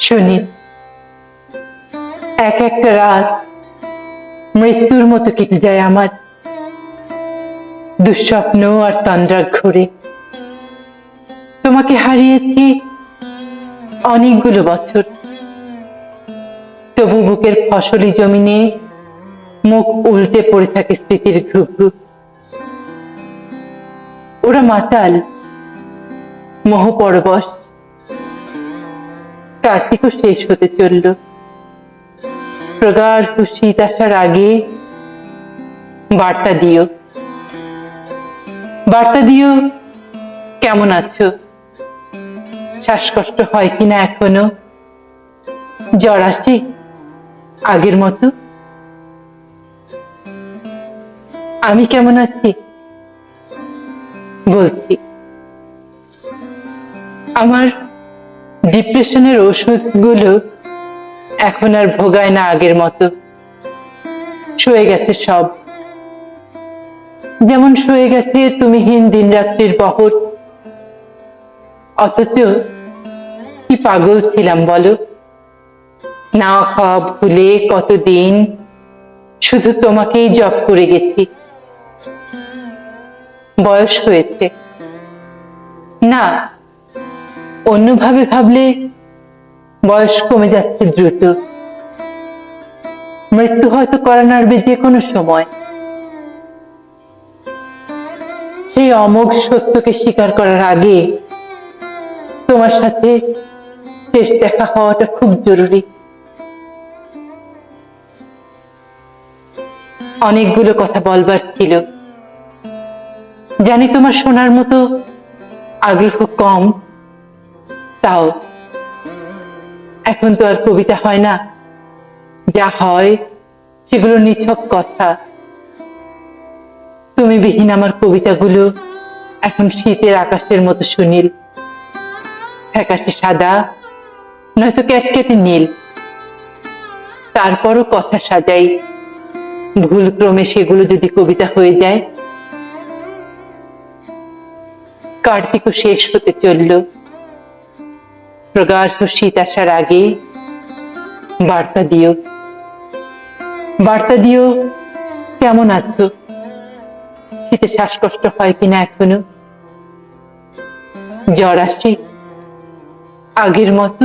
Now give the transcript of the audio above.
শুনি। এক একটা রাত মৃত্যুর মতো কেটে যায় আমার। দুঃস্বপ্ন আর তন্দ্রাঘরে তোমাকে হারিয়েছি অনেকগুলো বছর। তবু বুকের ফসলি জমিনে মুখ উল্টে পড়ে থাকে স্মৃতির ঘুঘু। ওরা মাতাল, মোহ পরবশ। কার্তিকও শেষ হতে চলল। প্রগাঢ় শীত আসার আগে বার্তা দিও। বার্তা দিও, কেমন আছো? শ্বাসকষ্ট হয় কিনা এখনও? জ্বর আসি আগের মতো? আমি কেমন আছি? বলছি। আমার ডিপ্রেশনের ওষুধগুলো এখন আর ভোগায় না আগের মতো। সয়ে গেছে সব। যেমন সয়ে গেছে তুমিহীন দিন রাত্রির বহর, অথচ কি পাগল ছিলাম বলো? না খাওয়া ভুলে কতদিন শুধু তোমাকেই জব করে গেছি। বয়স হয়েছে। না অন্যভাবে ভাবলে বয়স কমে যাচ্ছে দ্রুত। মৃত্যু হয়তো করা নাড়বে যে কোনো সময়। সেই অমোঘ সত্যকে স্বীকার করার আগে তোমার সাথে শেষ দেখা হওয়াটা খুব জরুরি। অনেকগুলো কথা বলবার ছিল। জানি তোমার শোনার মতো আগ্রহ কম। তাও। এখন তো আর কবিতা হয় না। যা হয় সেগুলো নিছক কথা। তুমি বিহীন আমার কবিতাগুলো এখন শীতের আকাশের মতো সুনীল। ফ্যাকাশে সাদা, নয়তো ক্যাটকেটে নীল। তারপরও কথা সাজাই। ভুল ক্রমে সেগুলো যদি কবিতা হয়ে যায়, কার্তিকও শেষ হতে চলল। প্রগাঢ় শীত আসার আগে বার্তা দিও। বার্তা দিও, কেমন আছো? শীতে শ্বাসকষ্ট হয় কিনা এখনও? জ্বর আসে আগের মতো?